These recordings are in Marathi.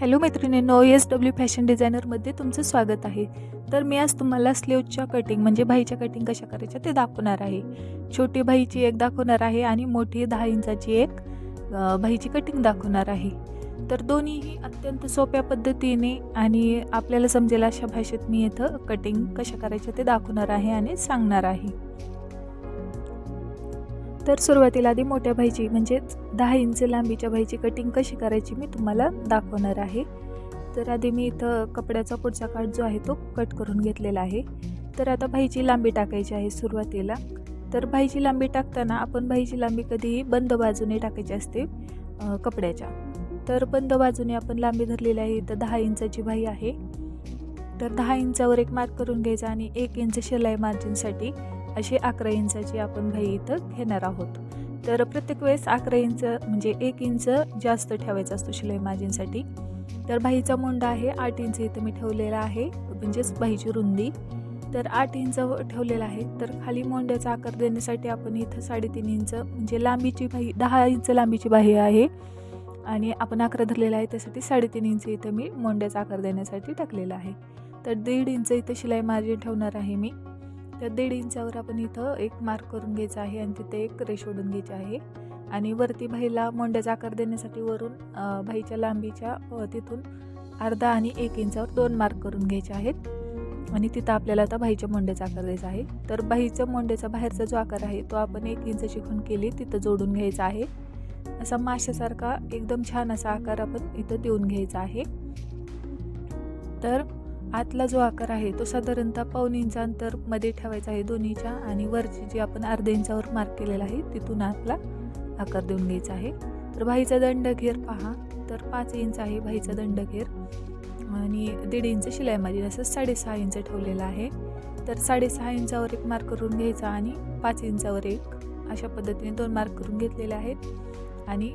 हॅलो मैत्रिणींनो एस डब्ल्यू फॅशन डिझायनरमध्ये तुमचं स्वागत आहे. तर मी आज तुम्हाला स्लीवच्या कटिंग म्हणजे भाईच्या कटिंग कशा करायच्या ते दाखवणार आहे. छोटी भाईची एक दाखवणार आहे आणि मोठी दहा इंचाची एक भाईची कटिंग दाखवणार आहे. तर दोन्हीही अत्यंत सोप्या पद्धतीने आणि आपल्याला समजेल अशा भाषेत मी इथं कटिंग कशा करायच्या ते दाखवणार आहे आणि सांगणार आहे. तर सुरुवातीला आधी मोठ्या भाईची म्हणजेच दहा इंच लांबीच्या भाईची कटिंग कशी करायची मी तुम्हाला दाखवणार आहे. तर आधी मी इथं कपड्याचा पुढचा काठ जो आहे तो कट करून घेतलेला आहे. तर आता भाईची लांबी टाकायची आहे सुरुवातीला. तर भाईची लांबी टाकताना आपण भाईची लांबी कधीही बंद बाजूने टाकायची असते कपड्याच्या. तर बंद बाजूने आपण लांबी धरलेली आहे तर दहा इंचाची भाई आहे. तर दहा इंचावर एक मार्क करून घ्यायचा आणि एक इंच शिलाई मार्जिनसाठी अशी अकरा इंचाची आपण भाई इथं घेणार आहोत. तर प्रत्येक वेळेस अकरा इंच म्हणजे एक इंच जास्त ठेवायचा असतो शिलाई मार्जिनसाठी तर भाईचा मोंडा आहे आठ इंच इथं मी ठेवलेला आहे म्हणजेच भाईची रुंदी. तर आठ इंच ठेवलेला आहे तर खाली मोंड्याचा आकार देण्यासाठी आपण इथं साडेतीन इंच म्हणजे लांबीची बाही दहा इंच लांबीची बाही आहे. आणि आपण आकार धरलेला आहे त्यासाठी साडेतीन इंच इथं मी मोंड्याचा आकार देण्यासाठी टाकलेला आहे. तर दीड इंच इथं शिलाई मार्जिन ठेवणार आहे मी. त्या दीड इंचावर आपण इथं एक मार्क करून घ्यायचा आहे आणि तिथे एक रेश ओढून घ्यायची आहे. आणि वरती भाईला मोंड्याचा आकार देण्यासाठी वरून भाईच्या लांबीच्या तिथून अर्धा आणि एक इंचावर दोन मार्क करून घ्यायचे आहेत. आणि तिथं आपल्याला आता बाईच्या मोंड्याचा आकार द्यायचा आहे. तर बाईच्या मोंड्याचा बाहेरचा जो आकार आहे तो आपण एक इंच शिकून केली तिथं जोडून घ्यायचा आहे. असा माशासारखा एकदम छान असा आकार आपण इथं देऊन घ्यायचा आहे. तर आतला जो आकार आहे तो साधारणतः पाऊन इंच अंतरमध्ये ठेवायचा आहे दोन्हीच्या आणि वरची जी आपण अर्ध्या इंचावर मार्क केलेला आहे तिथून आतला आकार देऊन घ्यायचा आहे. तर भाईचा दंड घेर पहा. तर पाच इंच आहे भाईचा दंड घेर आणि दीड इंच शिलाई मार्जिन असं साडेसहा इंच ठेवलेला आहे. तर साडेसहा इंचावर एक मार्क करून घ्यायचा आणि पाच इंचावर एक अशा पद्धतीने दोन मार्क करून घेतलेले आहेत. आणि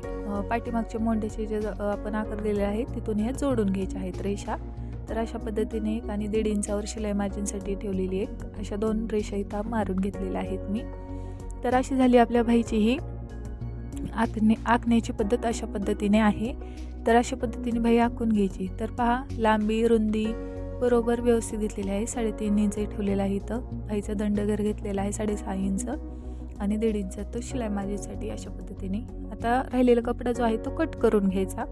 पाठीमागच्या मोंड्याचे जे आपण आकार दिलेले आहे तिथून ह्या जोडून घ्यायच्या आहेत रेषा. तर अशा पद्धतीने एक आणि दीड इंचावर शिलाई मार्जिनसाठी ठेवलेली एक अशा दोन रेषा इथं मारून घेतलेल्या आहेत मी. तर अशी झाली आपल्या भाईची ही आखणे आखण्याची पद्धत अशा पद्धतीने आहे. तर अशा पद्धतीने भाई आखून घ्यायची. तर पहा लांबी रुंदी बरोबर व्यवस्थित घेतलेली आहे. साडेतीन इंच ठेवलेला आहे इथं. भाईचा दंडघर घेतलेला आहे साडेसहा इंच आणि दीड इंच तो शिलाई मार्जिनसाठी अशा पद्धतीने. आता राहिलेला कपडा जो आहे तो कट करून घ्यायचा.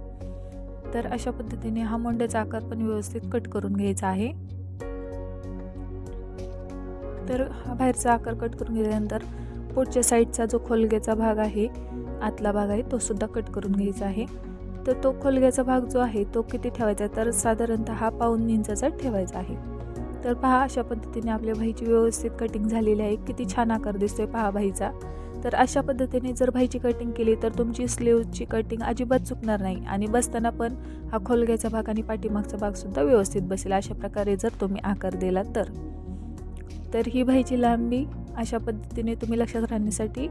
तर अशा पद्धतीने हा मोंड्याचा आकार पण व्यवस्थित कट करून घ्यायचा आहे. तर हा बाहेरचा आकार कट करून घेतल्यानंतर पुढच्या साईडचा जो खोलग्याचा भाग आहे आतला भाग आहे तो सुद्धा कट करून घ्यायचा आहे. तर तो खोलग्याचा भाग जो आहे तो किती ठेवायचा तर साधारणतः हा पाऊन इंचाचा ठेवायचा आहे. तर पहा अशा पद्धतीने आपल्या भाईची व्यवस्थित कटिंग झालेली आहे. किती छान आकार दिसतोय पहा भाईचा. तर अशा पद्धतीने जर भाईची कटिंग केली तर तुमची स्लीवची कटिंग अजिबात चुकणार नाही. आणि बसताना पण हा खोलग्याचा भाग आणि पाठीमागचा भागसुद्धा व्यवस्थित बसेल. अशा प्रकारे जर तुम्ही आकार दिला तर. तर ही भाईची लांबी अशा पद्धतीने तुम्ही लक्षात राहण्यासाठी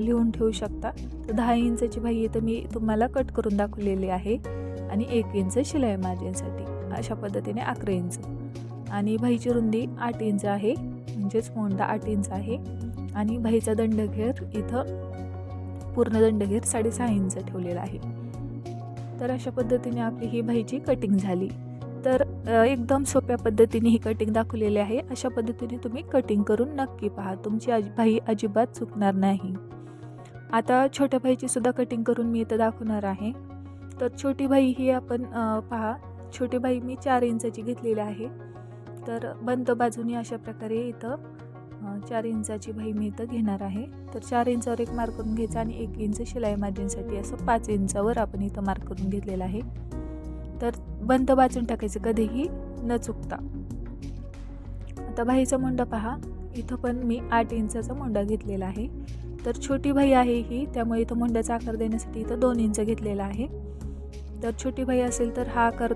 लिहून ठेवू शकता. तर दहा इंचाची भाई इथं मी तुम्हाला कट करून दाखवलेली आहे. आणि एक इंच शिलाई मार्जिनसाठी. अशा पद्धतीने अकरा इंच. आणि भाईची रुंदी आठ इंच आहे. म्हणजेच मोंडा आठ इंच आहे. आणि भाईचा दंडघेर इथं पूर्ण दंडघेर साडेसहा इंच ठेवलेला आहे. तर अशा पद्धतीने आपली ही भाईची कटिंग झाली. तर एकदम सोप्या पद्धतीने ही कटिंग दाखवलेली आहे. अशा पद्धतीने तुम्ही कटिंग करून नक्की पहा. तुमची अज भाई अजिबात चुकणार नाही. आता छोट्या भाईची सुद्धा कटिंग करून मी इथं दाखवणार आहे. तर छोटी भाई ही आपण पहा. छोटी भाई मी चार इंचाची घेतलेली आहे. तर बंद बाजूनी अशा प्रकारे इथं चार इंचाची भाई मी इथं घेणार आहे. तर चार इंचावर एक मार्क करून घ्यायचा आणि एक इंच शिलाई मार्जिनसाठी असं पाच इंचावर आपण इथं मार्क करून घेतलेलं आहे. तर बंद बाजून टाकायचं कधीही न चुकता. आता भाईचा मुंडा पहा. इथं पण मी आठ इंचाचा मुंडा घेतलेला आहे. तर छोटी भाई आहे ही त्यामुळे इथं मुंड्याचा आकार देण्यासाठी इथं दोन इंच घेतलेला आहे. तर छोटी भाई असेल तर हा आकार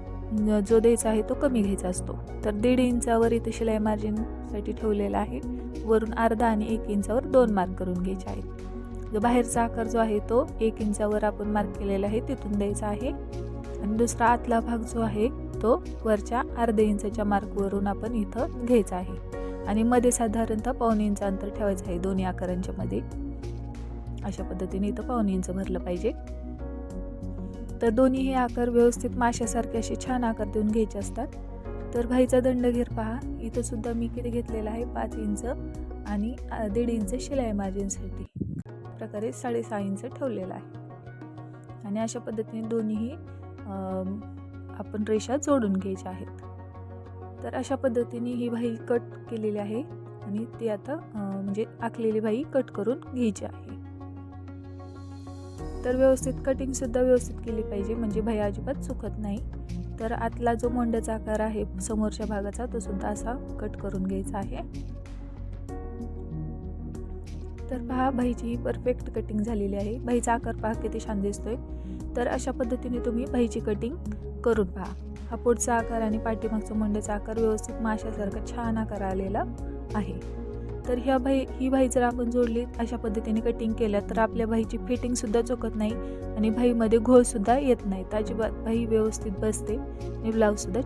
जो द्यायचा आहे तो कमी घ्यायचा असतो. तर दीड इंचावर इथं शिलाई मार्जिनसाठी ठेवलेला आहे. वरून अर्धा आणि एक इंचावर दोन मार्क करून घ्यायचे आहेत. जो बाहेरचा आकार जो आहे तो एक इंचावर आपण मार्क केलेला आहे तिथून द्यायचा आहे. आणि दुसरा आतला भाग जो आहे तो वरच्या अर्ध्या इंचाच्या मार्कवरून आपण इथं घ्यायचा आहे. आणि मध्ये साधारणतः पाऊन इंच अंतर ठेवायचं आहे दोन्ही आकारांच्या मध्ये. अशा पद्धतीने इथं पाऊन इंच भरलं पाहिजे. तर दोन्ही हे आकार व्यवस्थित माशासारखे असे छान आकार देऊन घ्यायचे असतात. तर भाईचा दंड घेर पहा. इथं सुद्धा मी किती घेतलेला आहे? पाच इंच आणि दीड इंच शिलाई मार्जिनसाठी. प्रकारे साडेसहा इंच ठेवलेला आहे. आणि अशा पद्धतीने दोन्हीही आपण रेषा जोडून घ्यायच्या आहेत. तर अशा पद्धतीने ही भाई कट केलेली आहे आणि ती आता म्हणजे आखलेली भाई कट करून घ्यायची आहे. तर व्यवस्थित कटिंगसुद्धा व्यवस्थित केली पाहिजे. म्हणजे भया अजिबात चुकत नाही. तर आतला जो मोंड्याचा आकार आहे समोरच्या भागाचा तो सुद्धा असा कट करून घ्यायचा आहे. तर पहा भाईची ही परफेक्ट कटिंग झालेली आहे. भाईचा आकार पहा किती छान दिसतोय. तर अशा पद्धतीने तुम्ही भाईची कटिंग करून पहा. हा पुढचा आकार आणि पाठीमागचा मोंड्याचा आकार व्यवस्थित माशासारखा छान आकार आलेला आहे. तर ह्या भाई ही भाई जर आपण जोडली अशा पद्धतीने कटिंग केल्या तर आपल्या भाईची फिटिंगसुद्धा चुकत नाही आणि भाईमध्ये घोळसुद्धा येत नाही. तर अजिबात भाई व्यवस्थित बसते आणि ब्लाऊजसुद्धा